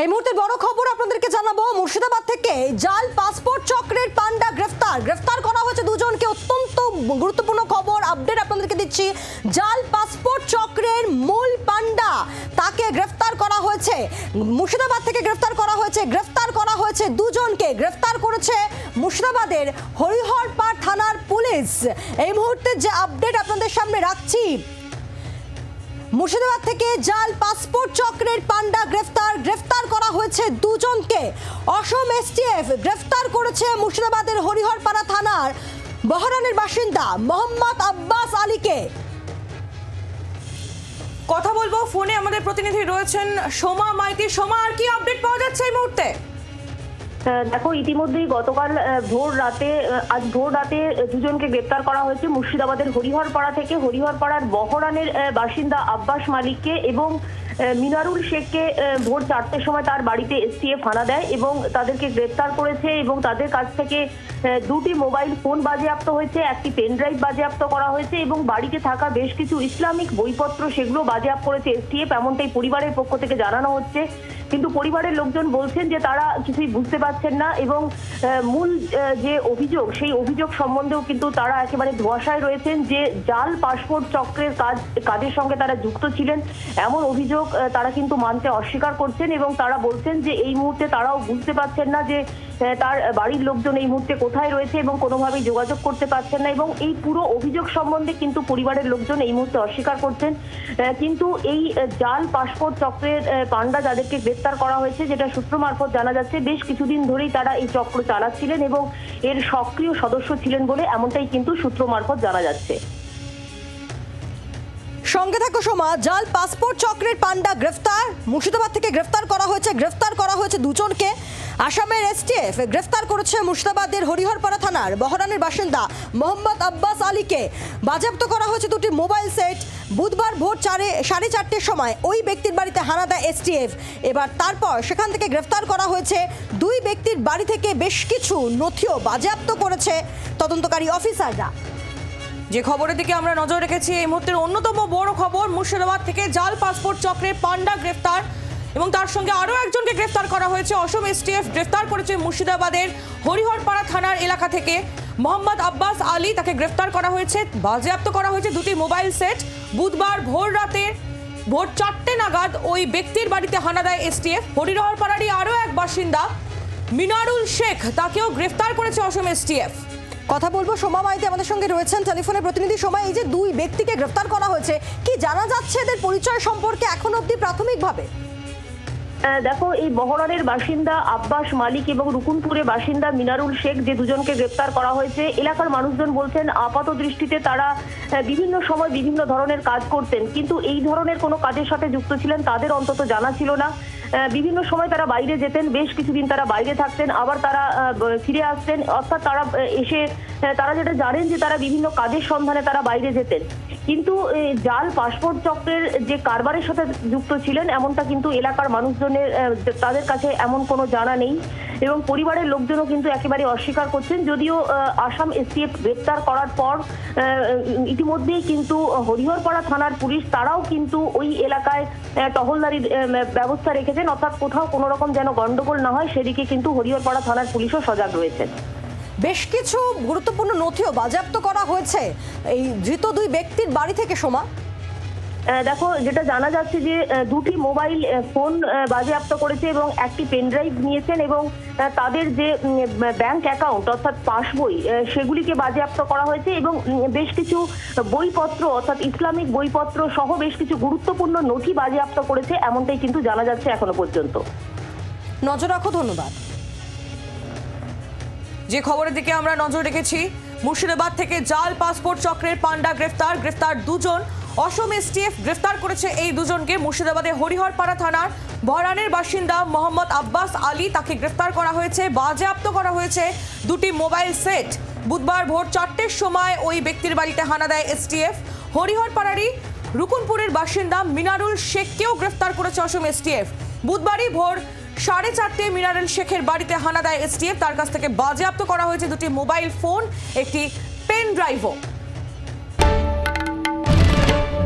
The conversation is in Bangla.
এই মুহূর্তে বড় খবর আপনাদেরকে জানাব, মুর্শিদাবাদ থেকে জাল, পাসপোর্ট, চক্রের পান্ডা গ্রেফতার। গ্রেফতার করা হয়েছে দুজনকে অত্যন্ত গুরুত্বপূর্ণ খবর আপডেট আপনাদেরকে দিচ্ছি। জাল, পাসপোর্ট, চক্রের মূল পান্ডা তাকে গ্রেফতার করা হয়েছে। মুর্শিদাবাদ থেকে গ্রেফতার করা হয়েছে, গ্রেফতার করা হয়েছে দুজনকে। গ্রেফতার করেছে মুর্শিদাবাদের হরিহরপাড় থানার পুলিশ। এই মুহূর্তে যে আপডেট আপনাদের সামনে রাখছি, মুর্শিদাবাদ থেকে জাল, পাসপোর্ট, চক্রের পান্ডা গ্রেফতার। গ্রেফতার করা হয়েছে দুজনকে। অসম এসটিএফ গ্রেফতার করেছে মুর্শিদাবাদের হরিহরপাড়া থানার বহরানের বাসিন্দা মোহাম্মদ আব্বাস আলীকে। কথা বলব ফোনে আমাদের প্রতিনিধি রয়েছেন সোমা মাইতি। সোমা আর কি আপডেট পাওয়া যাচ্ছে এই মুহূর্তে? আহ, দেখো ইতিমধ্যেই গতকাল আহ, ভোর রাতে আজ ভোর রাতে দুজনকে গ্রেপ্তার করা হয়েছে মুর্শিদাবাদের হরিহরপাড়া থেকে। হরিহরপাড়ার বহরানের বাসিন্দা আব্বাস মালিককে এবং মিনারুল শেখকে ভোর চারটের সময় তার বাড়িতে এসটিএফ হানা দেয় এবং তাদেরকে গ্রেপ্তার করেছে এবং তাদের কাছ থেকে দুটি মোবাইল ফোন বাজেয়াপ্ত হয়েছে, একটি পেন ড্রাইভ বাজেয়াপ্ত করা হয়েছে এবং বাড়িতে থাকা বেশ কিছু ইসলামিক বইপত্র সেগুলো বাজেয়াপ্ত করেছে এসটিএফ, এমনটাই পরিবারের পক্ষ থেকে জানানো হচ্ছে। কিন্তু পরিবারের লোকজন বলছেন যে তারা কিছুই বুঝতে পারছেন না এবং মূল যে অভিযোগ, সেই অভিযোগ সম্বন্ধেও কিন্তু তারা একেবারে ধোয়াশায় রয়েছেন যে জাল পাসপোর্ট চক্রের কাজ, কাজের সঙ্গে তারা যুক্ত ছিলেন। এমন অভিযোগ তারা কিন্তু মানতে অস্বীকার করছেন এবং তারা বলছেন যে এই মুহূর্তে তারাও বুঝতে পারছেন না যে তার বাড়ির লোকজন এই মুহূর্তে কোথায় রয়েছে এবং কোনোভাবেই যোগাযোগ করতে পারছেন না এবং এই পুরো অভিযোগ সম্বন্ধে কিন্তু পরিবারের লোকজন এই মুহূর্তে অস্বীকার করছেন। কিন্তু এই জাল পাসপোর্ট চক্রের পান্ডা যাদেরকে গ্রেপ্তার করা হয়েছে, যেটা সূত্র মারফত জানা যাচ্ছে। বেশ কিছুদিন ধরেই তারা এই চক্র চালাচ্ছিলেন এবং এর সক্রিয় সদস্য ছিলেন বলে এমনটাই কিন্তু সূত্র মারফত জানা যাচ্ছে। সঙ্গে থাকো সোমা, জাল পাসপোর্ট চক্রের পান্ডা গ্রেফতার। মুর্শিদাবাদ থেকে গ্রেফতার করা হয়েছে, গ্রেফতার করা হয়েছে দুজনকে। আসামের এসটিএফ গ্রেফতার করেছে মুর্শিদাবাদের হরিহরপাড়া থানার বহরানের বাসিন্দা মোহাম্মদ আব্বাস আলীকে। বাজেয়াপ্ত করা হয়েছে দুটি মোবাইল সেট। বুধবার ভোর চারে, সাড়ে চারটের সময় ওই ব্যক্তির বাড়িতে হানা দেয় এসটিএফ এবার তারপর সেখান থেকে গ্রেফতার করা হয়েছে। দুই ব্যক্তির বাড়ি থেকে বেশ কিছু নথিও বাজেয়াপ্ত করেছে তদন্তকারী অফিসাররা। যে খবরের দিকে আমরা নজর রেখেছি, এই মুহূর্তের অন্যতম বড় খবর মুর্শিদাবাদ থেকে জাল পাসপোর্ট চক্রের পান্ডা গ্রেফতার এবং তার সঙ্গে আরও একজনকে গ্রেফতার করা হয়েছে। অসম এসটিএফ গ্রেফতার করেছে মুর্শিদাবাদের হরিহরপাড়া থানার এলাকা থেকে। মোহাম্মদ আব্বাস আলী তাকে গ্রেফতার করা হয়েছে, বাজেয়াপ্ত করা হয়েছে দুটি মোবাইল সেট। বুধবার ভোর রাতে ভোর চারটে নাগাদ ওই ব্যক্তির বাড়িতে হানা দেয় এসটিএফ। পাড়ারি আরও এক বাসিন্দা, মিনারুল শেখ, তাকেও গ্রেফতার করেছে অসম এসটিএফ। কথা বলব সোমা মাইতি আমাদের সঙ্গে রয়েছেন। টেলিফোনে প্রতিনিধি সময় এই যে দুই ব্যক্তিকে গ্রেফতার করা হয়েছে, কি জানা যাচ্ছে এদের পরিচয় সম্পর্কে এখন অবধি প্রাথমিকভাবে? দেখো, এই বহরানের বাসিন্দা আব্বাস মালিক এবং রুকুনপুরে বাসিন্দা মিনারুল শেখ যে দুজনকে গ্রেপ্তার করা হয়েছে, এলাকার মানুষজন বলছেন, আপাত দৃষ্টিতে তারা বিভিন্ন সময় বিভিন্ন ধরনের কাজ করতেন। কিন্তু এই ধরনের কোনো কাজের সাথে যুক্ত ছিলেন, তাদের অন্তত জানা ছিল না। বিভিন্ন সময় তারা বাইরে যেতেন, বেশ কিছুদিন তারা বাইরে থাকতেন, আবার তারা ফিরে আসতেন। অর্থাৎ তারা এসে তারা যেটা জানেন যে তারা বিভিন্ন কাজের সন্ধানে তারা বাইরে যেতেন। কিন্তু জাল পাসপোর্ট চক্রের যে কারবারের সাথে যুক্ত ছিলেন, এমনটা কিন্তু এলাকার মানুষজনের তাদের কাছে এমন কোনো জানা নেই। এবং পরিবারের লোকজনও কিন্তু একেবারে অস্বীকার করছেন। যদিও আসাম এসটিএফ গ্রেপ্তার করার পর ইতিমধ্যেই কিন্তু হরিহরপাড়া থানার পুলিশ, তারাও কিন্তু ওই এলাকায় টহলদারির ব্যবস্থা রেখেছেন অর্থাৎ কোথাও কোনো রকম যেন গন্ডগোল না হয়, সেদিকে কিন্তু হরিহরপাড়া থানার পুলিশও সজাগ রয়েছে। বেশ কিছু গুরুত্বপূর্ণ নথিও বাজেয়াপ্ত করা হয়েছে। এই ধৃত দুই ব্যক্তির বাড়ি থেকে সোমা। দেখো, যেটা জানা যাচ্ছে যে দুটি মোবাইল ফোন বাজেয়াপ্ত করেছে এবং একটি পেনড্রাইভ নিয়েছেন এবং তাদের যে ব্যাংক অ্যাকাউন্ট অর্থাৎ পাসবই সেগুলিকে বাজেয়াপ্ত করা হয়েছে এবং বেশ কিছু বইপত্র, অর্থাৎ ইসলামিক বইপত্র সহ বেশ কিছু গুরুত্বপূর্ণ নথি বাজেয়াপ্ত করেছে, এমনটাই কিন্তু জানা যাচ্ছে এখনও পর্যন্ত। নজর রাখো, ধন্যবাদ। যে খবরের দিকে আমরা নজর রেখেছি, মুর্শিদাবাদ থেকে জাল, পাসপোর্ট চক্রের পান্ডা গ্রেফতার গ্রেফতার দুজন। অসম এসটিএফ গ্রেফতার করেছে এই দুজনকে মুর্শিদাবাদের হরিহরপাড়া থানার বহরানের বাসিন্দা মোহাম্মদ আব্বাস আলী। তাকে গ্রেফতার করা হয়েছে, বাজেয়াপ্ত করা হয়েছে দুটি মোবাইল সেট। বুধবার ভোর চারটের সময় ওই ব্যক্তির বাড়িতে হানা দেয় এসটিএফ। হরিহরপাড়ারই রুকুনপুরের বাসিন্দা মিনারুল শেখকেও গ্রেফতার করেছে অসম এসটিএফ। বুধবারই ভোর সাড়ে চারটে মিনারেল শেখের বাড়িতে হানা দেয় এসটিএফ। তার কাছ থেকে বাজেয়াপ্ত করা হয়েছে দুটি মোবাইল ফোন, একটি পেন ড্রাইভও।